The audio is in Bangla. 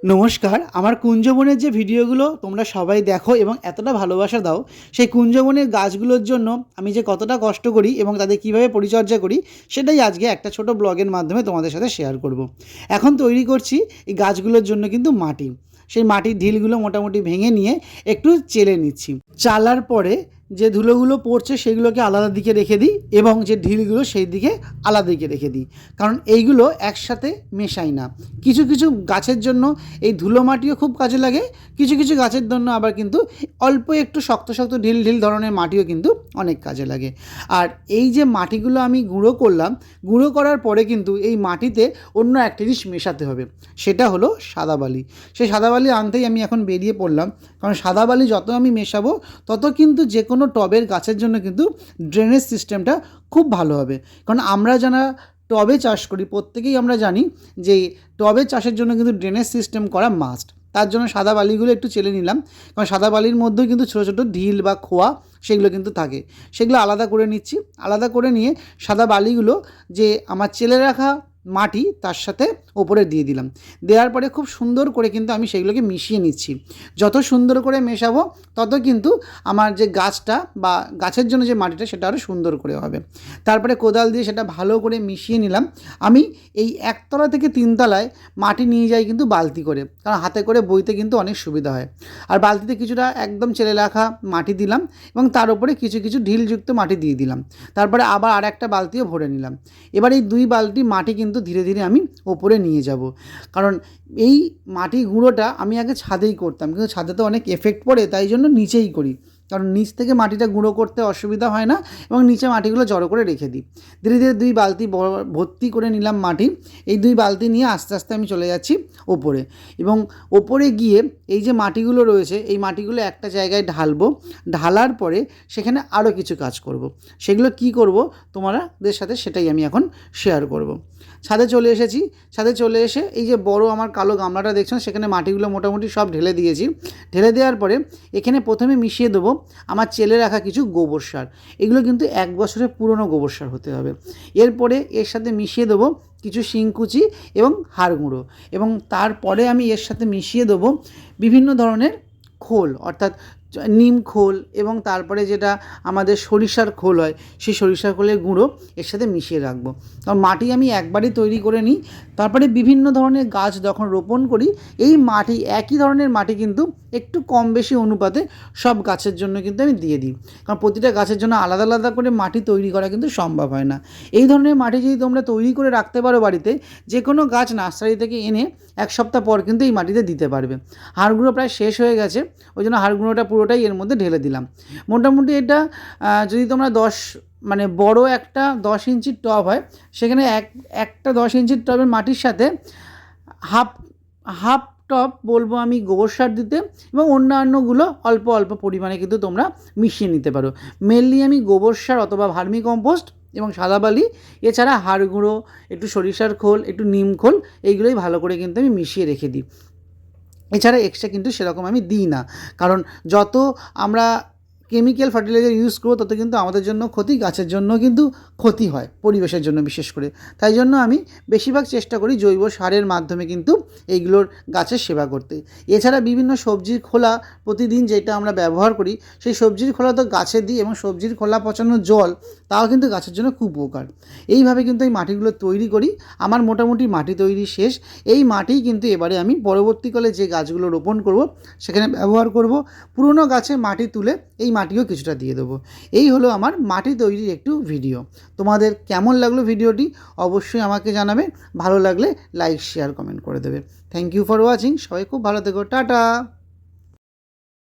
নমস্কার, আমার কুঞ্জবনের যে ভিডিওগুলো তোমরা সবাই দেখো এবং এতটা ভালোবাসা দাও, সেই কুঞ্জবনের গাছগুলোর জন্য আমি যে কতটা কষ্ট করি এবং তাদের কীভাবে পরিচর্যা করি, সেটাই আজকে একটা ছোট ব্লগের মাধ্যমে তোমাদের সাথে শেয়ার করব। এখন তৈরি করছি এই গাছগুলোর জন্য কিন্তু মাটি সেই মাটির ঢিলগুলো মোটামুটি ভেঙে নিয়ে একটু চেলে নিচ্ছি চালার পরে যে ধুলোগুলো পড়ছে সেগুলোকে আলাদা দিকে রেখে দিই এবং যে ঢিলগুলো সেই দিকে আলাদা দিকে রেখে দিই। কারণ এইগুলো একসাথে মেশাই না। কিছু কিছু গাছের জন্য এই ধুলো মাটিও খুব কাজে লাগে, কিছু কিছু গাছের জন্য আবার কিন্তু অল্প একটু শক্ত শক্ত ঢিল ঢিল ধরনের মাটিও কিন্তু অনেক কাজে লাগে। আর এই যে মাটিগুলো আমি গুঁড়ো করলাম, গুঁড়ো করার পরে কিন্তু এই মাটিতে অন্য একটা জিনিস মেশাতে হবে, সেটা হলো সাদা বালি। সেই সাদা বালি আনতেই আমি এখন বেরিয়ে পড়লাম। কারণ সাদা বালি যত আমি মেশাবো, তত কিন্তু যে কোনো টবের গাছের জন্য কিন্তু ড্রেনেজ সিস্টেমটা খুব ভালো হবে। কারণ আমরা যারা টবে চাষ করি, প্রত্যেকেই আমরা জানি যে টবে চাষের জন্য কিন্তু ড্রেনেজ সিস্টেম করা মাস্ট তার জন্য সাদা বালিগুলো একটু চেলে নিলাম। কারণ সাদা বালির মধ্যেও কিন্তু ছোটো ছোটো ঢিল বা খোয়া সেগুলো কিন্তু থাকে। সেগুলো আলাদা করে নিচ্ছি। আলাদা করে নিয়ে সাদা বালিগুলো যে আমার চেলে রাখা মাটি তার সাথে ওপরে দিয়ে দিলাম। দেওয়ার পরে খুব সুন্দর করে কিন্তু আমি সেগুলোকে মিশিয়ে নিচ্ছি। যত সুন্দর করে মেশাবো, তত কিন্তু আমার যে গাছটা বা গাছের জন্য যে মাটিটা, সেটা আরও সুন্দর করে হবে। তারপরে কোদাল দিয়ে সেটা ভালো করে মিশিয়ে নিলাম। আমি এই একতলা থেকে তিনতলায় মাটি নিয়ে যাই কিন্তু বালতি করে, কারণ হাতে করে বইতে কিন্তু অনেক সুবিধা হয়। আর বালতিতে কিছুটা একদম চেলে রাখা মাটি দিলাম এবং তার উপরে কিছু কিছু ঢিলযুক্ত মাটি দিয়ে দিলাম। তারপরে আবার আর একটা বালতিও ভরে নিলাম। এবার এই দুই বালতি মাটি কিন্তু ধীরে ধীরে আমি ওপরে নিয়ে যাব। কারণ এই মাটি গুঁড়োটা আমি আগে ছাদেই করতাম, কিন্তু ছাদে তো অনেক এফেক্ট পড়ে, তাই জন্য নিচেই করি। কারণ নিচ থেকে মাটিটা গুঁড়ো করতে অসুবিধা হয় না এবং নিচে মাটিগুলো জড়ো করে রেখে দিই। ধীরে ধীরে দুই বালতি ভর্তি করে নিলাম মাটি। এই দুই বালতি নিয়ে আস্তে আস্তে আমি চলে যাচ্ছি ওপরে এবং ওপরে গিয়ে এই যে মাটিগুলো রয়েছে, এই মাটিগুলো একটা জায়গায় ঢালবো। ঢালার পরে সেখানে আরও কিছু কাজ করব। সেগুলো কি করব? তোমাদের সাথে সেটাই আমি এখন শেয়ার করব। ছাদে চলে এসেছি। ছাদে চলে এসে এই যে বড় আমার কালো গামলাটা দেখছেন সেখানে মাটিগুলো মোটামুটি সব ঢেলে দিয়েছি। ঢেলে দেওয়ার পরে এখানে প্রথমে মিশিয়ে দেবো আমার চেলে রাখা কিছু গোবর সার। এগুলো কিন্তু এক বছরের পুরনো গোবর সার হতে হবে। এরপরে এর সাথে মিশিয়ে দেবো কিছু শিংকুচি এবং হাড় গুঁড়ো এবং তারপরে আমি এর সাথে মিশিয়ে দেবো বিভিন্ন ধরনের খোল, অর্থাৎ নিম খোল এবং তারপরে যেটা আমাদের সরিষার খোল হয়, সেই সরিষার খোলের গুঁড়ো এর সাথে মিশিয়ে রাখব। কারণ মাটি আমি একবারই তৈরি করে নিই, তারপরে বিভিন্ন ধরনের গাছ যখন রোপণ করি, এই মাটি, একই ধরনের মাটি কিন্তু একটু কম বেশি অনুপাতে সব গাছের জন্য কিন্তু আমি দিয়ে দিই। কারণ প্রতিটা গাছের জন্য আলাদা আলাদা করে মাটি তৈরি করা কিন্তু সম্ভব হয় না। এই ধরনের মাটি যদি তোমরা তৈরি করে রাখতে পারো বাড়িতে যে কোনো গাছ নার্সারি থেকে এনে এক সপ্তাহ পর কিন্তু এই মাটিতে দিতে পারবে। হাড়গুঁড়ো প্রায় শেষ হয়ে গেছে, ওই জন্য হাড়গুঁড়োটা পুরোটাই এর মধ্যে ঢেলে দিলাম। মোটামুটি এটা যদি তোমরা দশ মানে বড় একটা দশ ইঞ্চির টব হয়, সেখানে এক, একটা দশ ইঞ্চির টবের মাটির সাথে হাফ হাফ টপ বলব আমি গোবর সার দিতে এবং অন্যান্যগুলো অল্প অল্প পরিমাণে কিন্তু তোমরা মিশিয়ে নিতে পারো। মেনলি আমি গোবর সার অথবা ভার্মি কম্পোস্ট এবং সাদা বালি, এছাড়া হাড় গুঁড়ো, একটু সরিষার খোল, একটু নিম খোল, এইগুলোই ভালো করে কিন্তু আমি মিশিয়ে রেখে দিই। এছাড়া এক্সট্রা কিন্তু সেরকম আমি দিই না। কারণ যত আমরা কেমিক্যাল ফার্টিলাইজার ইউজ করব, তত কিন্তু আমাদের জন্য ক্ষতি, গাছের জন্য কিন্তু ক্ষতি হয়, পরিবেশের জন্য বিশেষ করে। তাই জন্য আমি বেশিরভাগ চেষ্টা করি জৈব সারের মাধ্যমে কিন্তু এইগুলোর গাছের সেবা করতে। এছাড়া বিভিন্ন সবজির খোলা প্রতিদিন যেটা আমরা ব্যবহার করি, সেই সবজির খোলা তো গাছে দিই এবং সবজির খোলা পচানো জল, তাও কিন্তু গাছের জন্য খুব উপকার। এইভাবে কিন্তু এই মাটিগুলো তৈরি করি, আমার মোটামুটি মাটি তৈরি শেষ। এই মাটি কিন্তু এবারে আমি পরবর্তীকালে যে গাছগুলো রোপণ করব, সেখানে ব্যবহার করব। পুরনো গাছে মাটি তুলে এই মাটিও কিছুটা দিয়ে দেবো। এই হলো আমার মাটি তৈরির একটু ভিডিও। তোমাদের কেমন লাগল ভিডিওটি অবশ্যই আমাকে জানাবে। ভালো লাগলে লাইক শেয়ার কমেন্ট করে দেবে। থ্যাংক ইউ ফর ওয়াচিং সবাই খুব ভালো থেকো। টাটা!